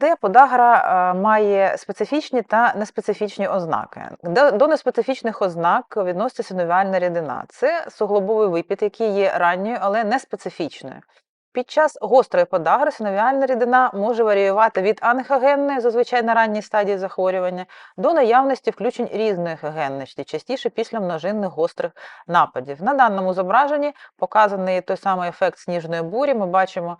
Де подагра е, має специфічні та неспецифічні ознаки. До, неспецифічних ознак відноситься синовіальна рідина. Це суглобовий випід, який є ранньою, але не специфічною. Під час гострої подагри синовіальна рідина може варіювати від анехогенної, зазвичай на ранній стадії захворювання, до наявності включень різної генності, частіше після множинних гострих нападів. На даному зображенні показаний той самий ефект сніжної бурі. Ми бачимо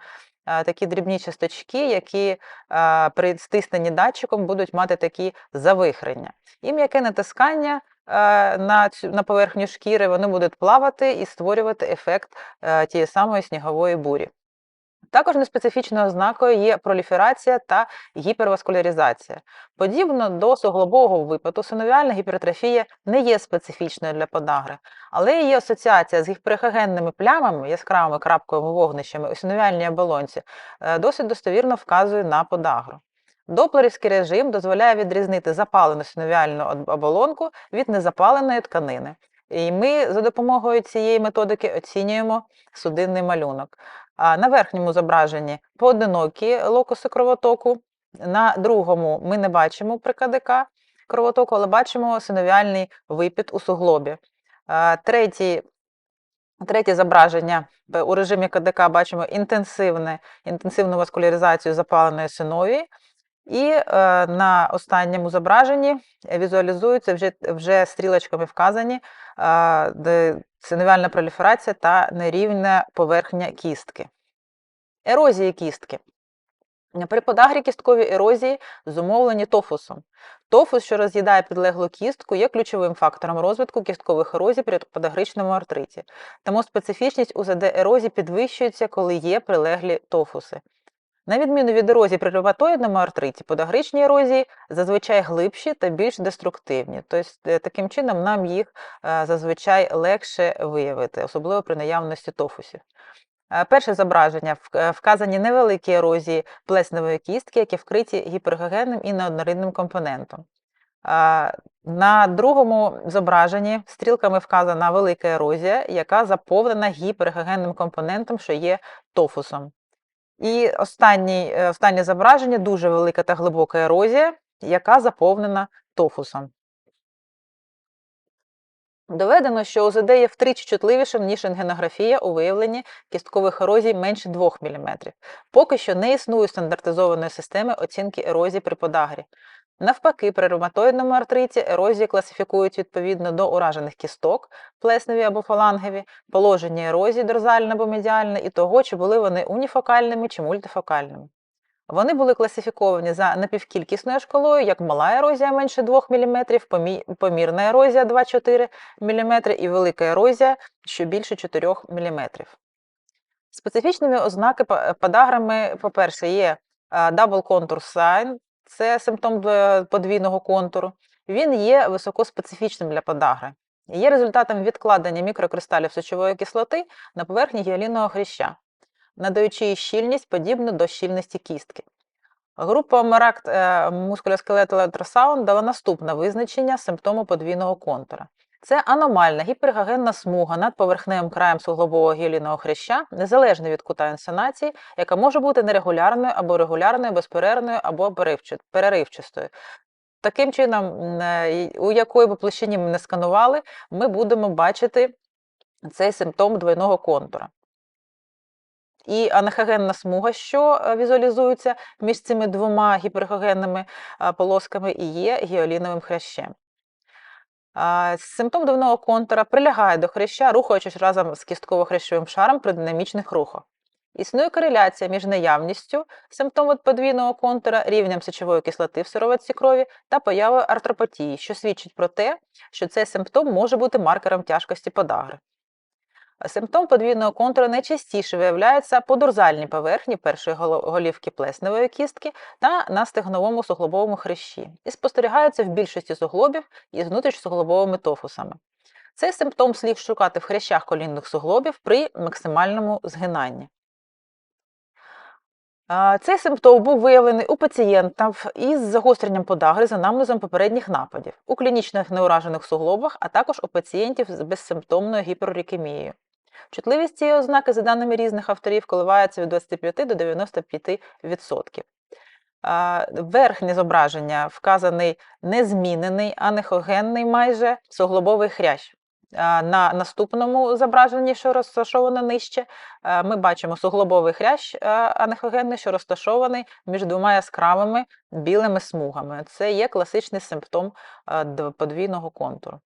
такі дрібні часточки, які е, при стисненні датчиком будуть мати такі завихрення. І м'яке натискання е, на, цю, на поверхню шкіри вони будуть плавати і створювати ефект е, тієї самої снігової бурі. Також неспецифічною ознакою є проліферація та гіперваскуляризація. Подібно до суглобового випаду, синовіальна гіпертрофія не є специфічною для подагри, але її асоціація з гіперехогенними плямами, яскравими крапковими вогнищами у синовіальній оболонці е, досить достовірно вказує на подагру. Доплерівський режим дозволяє відрізнити запалену синовіальну оболонку від незапаленої тканини. І ми за допомогою цієї методики оцінюємо судинний малюнок. На верхньому зображенні поодинокі локуси кровотоку, на другому ми не бачимо при КДК кровотоку, але бачимо синовіальний випід у суглобі. Третій, третє зображення е, у режимі КДК бачимо інтенсивне, інтенсивну васкуляризацію запаленої синовії. І е, на останньому зображенні візуалізуються вже, вже стрілочками вказані е, синовіальна проліферація та нерівна поверхня кістки. Ерозії кістки. При подагрі кісткові ерозії зумовлені тофусом. Тофус, що роз'їдає підлеглу кістку, є ключовим фактором розвитку кісткових ерозій при подагричному артриті. Тому специфічність УЗД ерозій підвищується, коли є прилеглі тофуси. На відміну від ерозії при ревматоїдному артриті, подагричні ерозії зазвичай глибші та більш деструктивні. Тобто, е, таким чином нам їх е, зазвичай легше виявити, особливо при наявності тофусів. Е, Перше зображення вказані невеликі ерозії плесневої кістки, які вкриті гіпергогенним і неоднорідним компонентом. На другому зображенні стрілками вказана велика ерозія, яка заповнена гіпергогенним компонентом, що є тофусом. І останній, е, останнє зображення дуже велика та глибока ерозія, яка заповнена тофусом. Доведено, що ОЗД є втричі чутливішим, ніж рентгенографія у виявленні кісткових ерозій менше 2 мм. Поки що не існує стандартизованої системи оцінки ерозії при подагрі. Навпаки, при ревматоїдному артриті ерозії класифікують відповідно до уражених кісток, плесневі або фалангові, положення ерозії дорзальне або медіальне і того, чи були вони уніфокальними чи мультифокальними. Вони були класифіковані за напівкількісною шкалою, як мала ерозія менше 2 мм, помірна ерозія 2-4 мм і велика ерозія, що більше 4 мм. Специфічними ознаки па- подаграми, по-перше, є а, double contour sign, це симптом е, подвійного контуру. Він є високоспецифічним для подагри. Є результатом відкладення мікрокристалів сечової кислоти на поверхні гіалінного хряща, надаючи їй щільність подібну до щільності кістки. Група Меракт мускулоскелету Ultrasound дала наступне визначення симптому подвійного контура. Це аномальна гіпергогенна смуга над поверхневим краєм суглобового гіалінного хряща, незалежно від кута інсонації, яка може бути нерегулярною або регулярною, безперервною або переривчастою. Таким чином, е, у якої б площині ми не сканували, ми будемо бачити цей симптом двойного контура. І анахогенна смуга, що е, візуалізується між цими двома гіпергогенними е, полосками, і є гіаліновим хрящем. Симптом дивного контура прилягає до хряща, рухаючись разом з кістково-хрящовим шаром при динамічних рухах. Існує кореляція між наявністю симптому подвійного контура, рівнем сечової кислоти в сироватці крові та появою артропатії, що свідчить про те, що цей симптом може бути маркером тяжкості подагри. Симптом подвійного контуру найчастіше виявляється по дорзальній поверхні першої голівки плесневої кістки та на стегновому суглобовому хрящі і спостерігається в більшості суглобів із внутрішньосуглобовими тофусами. Цей симптом слід шукати в хрящах колінних суглобів при максимальному згинанні. Цей симптом був виявлений у пацієнтів із загостренням подагри з анамнезом попередніх нападів, у клінічних неуражених суглобах, а також у пацієнтів з безсимптомною гіперурікемією. Чутливість цієї ознаки, за даними різних авторів, коливається від 25 до 95%. Верхнє зображення вказаний незмінений, анехогенний майже суглобовий хрящ. На наступному зображенні, що розташоване нижче, ми бачимо суглобовий хрящ анехогенний, що розташований між двома яскравими білими смугами. Це є класичний симптом подвійного контуру.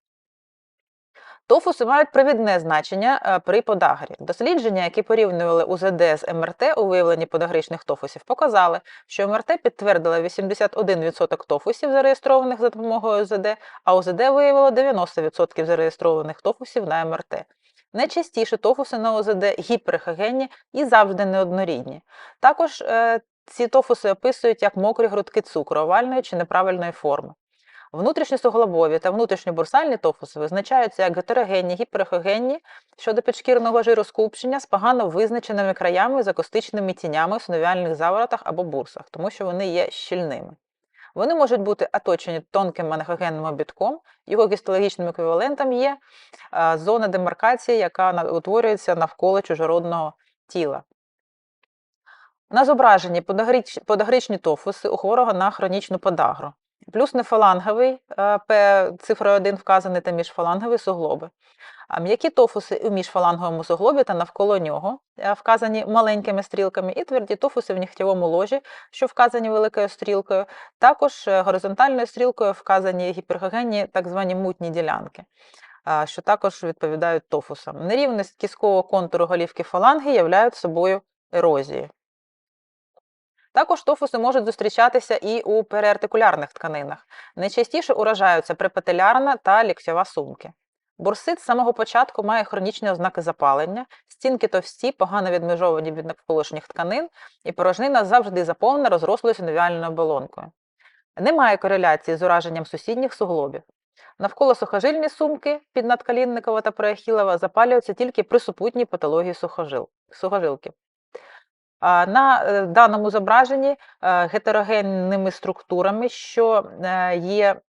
Тофуси мають провідне значення е, при подагрі. Дослідження, які порівнювали УЗД з МРТ у виявленні подагричних тофусів, показали, що МРТ підтвердила 81% тофусів, зареєстрованих за допомогою УЗД, а УЗД виявило 90% зареєстрованих тофусів на МРТ. Найчастіше тофуси на УЗД гіперехогенні і завжди неоднорідні. Також е, ці тофуси описують як мокрі грудки цукру овальної чи неправильної форми. Внутрішньосуглобові та внутрішньобурсальні тофуси визначаються як гетерогенні, гіперехогенні щодо підшкірного жиру скупчення з погано визначеними краями з акустичними тінями в синовіальних заворотах або бурсах, тому що вони є щільними. Вони можуть бути оточені тонким анехогенним обідком, його гістологічним еквівалентом є зона демаркації, яка утворюється навколо чужородного тіла. На зображенні подагрич- подагричні тофуси у хворого на хронічну подагру. Плюс нефаланговий, е, цифрою 1 вказаний та міжфаланговий суглоби. М'які тофуси у міжфаланговому суглобі та навколо нього е, вказані маленькими стрілками, і тверді тофуси в нігтєвому ложі, що вказані великою стрілкою, також е, горизонтальною стрілкою вказані гіпергогенні так звані мутні ділянки, що також відповідають тофусам. Нерівність кіскового контуру голівки фаланги являють собою ерозії. Також тофуси можуть зустрічатися і у переартикулярних тканинах. Найчастіше уражаються препателярна та ліктьова сумки. Бурсит з самого початку має хронічні ознаки запалення, стінки товсті, погано відмежовані від навколишніх тканин, і порожнина завжди заповнена розрослою синовіальною оболонкою. Немає кореляції з ураженням сусідніх суглобів. Навколо сухожильні сумки піднадколінникова та проахілова запалюються тільки при супутній патології сухожил, сухожилки. На е, даному зображенні е, гетерогенними структурами, що е, є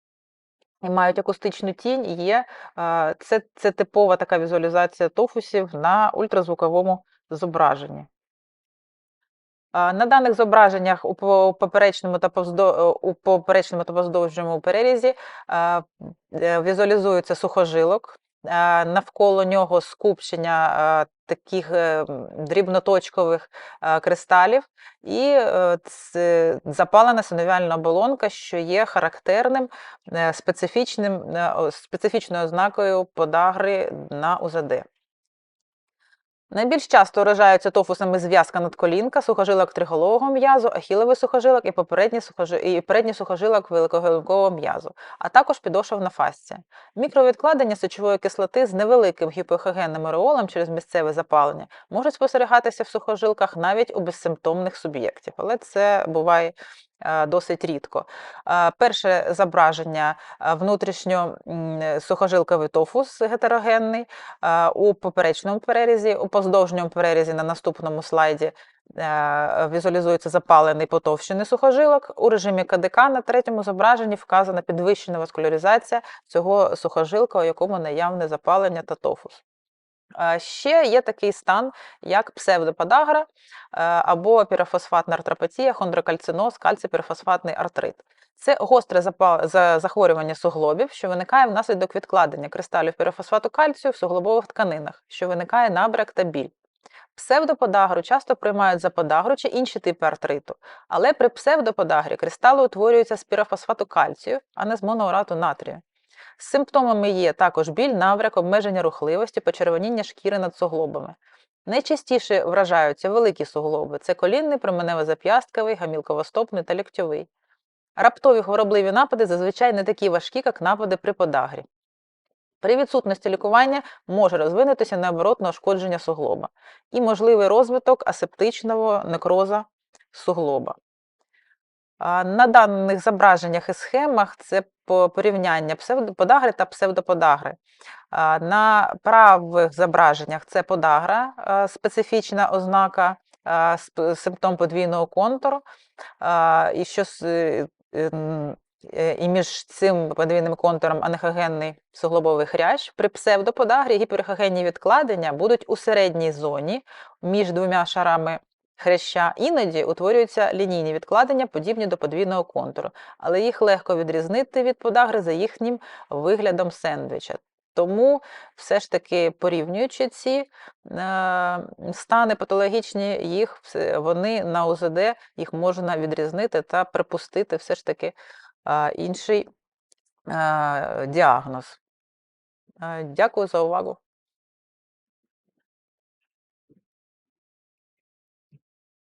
і мають акустичну тінь, є це, це типова така візуалізація тофусів на ультразвуковому зображенні. На даних зображеннях у поперечному та у поперечному та поздовжньому перерізі візуалізується сухожилок, навколо нього скупчення таких е, дрібноточкових е, кристалів і е, запалена синовіальна оболонка, що є характерним специфічним, специфічною ознакою подагри на УЗД. Найбільш часто уражаються тофусами зв'язка надколінка, сухожилок триголового м'язу, ахіловий сухожилок і попередній і передній сухожилок великоголовкового м'язу, а також підошовна фасція. Мікровідкладення сечової кислоти з невеликим гіпохогенним ореолом через місцеве запалення можуть спостерігатися в сухожилках навіть у безсимптомних суб'єктів, але це буває досить рідко. Е, Перше зображення е, внутрішньо е, сухожилковий тофус гетерогенний е, у поперечному перерізі, у поздовжньому перерізі на наступному слайді е, візуалізується запалений потовщений сухожилок. У режимі КДК на третьому зображенні вказана підвищена васкуляризація цього сухожилка, у якому наявне запалення та тофус. Ще є такий стан, як псевдоподагра е, або пірофосфатна артропатія, хондрокальциноз, кальципірофосфатний артрит. Це гостре захворювання суглобів, що виникає внаслідок відкладення кристалів пірофосфату кальцію в суглобових тканинах, що виникає набряк та біль. Псевдоподагру часто приймають за подагру чи інші типи артриту, але при псевдоподагрі кристали утворюються з пірофосфату кальцію, а не з моноурату натрію. Симптомами є також біль, набряк, обмеження рухливості, почервоніння шкіри над суглобами. Найчастіше вражаються великі суглоби це колінний, променево-зап'ястковий, гамілковостопний та ліктьовий. Раптові хворобливі напади зазвичай не такі важкі, як напади при подагрі. При відсутності лікування може розвинутися необоротне ушкодження суглоба і можливий розвиток асептичного некроза суглоба. На даних зображеннях і схемах це порівняння псевдоподагри та псевдоподагри. На правих зображеннях це подагра, специфічна ознака, симптом подвійного контуру. І, що, е, м, е, і між цим подвійним контуром анехогенний суглобовий хрящ. При псевдоподагрі гіперехогенні відкладення будуть у середній зоні між двома шарами хряща. Іноді утворюються лінійні відкладення, подібні до подвійного контуру, але їх легко відрізнити від подагри за їхнім виглядом сендвіча. Тому все ж таки порівнюючи ці е, стани патологічні, їх вони на УЗД їх можна відрізнити та припустити все ж таки е, інший е, діагноз. Е, Дякую за увагу.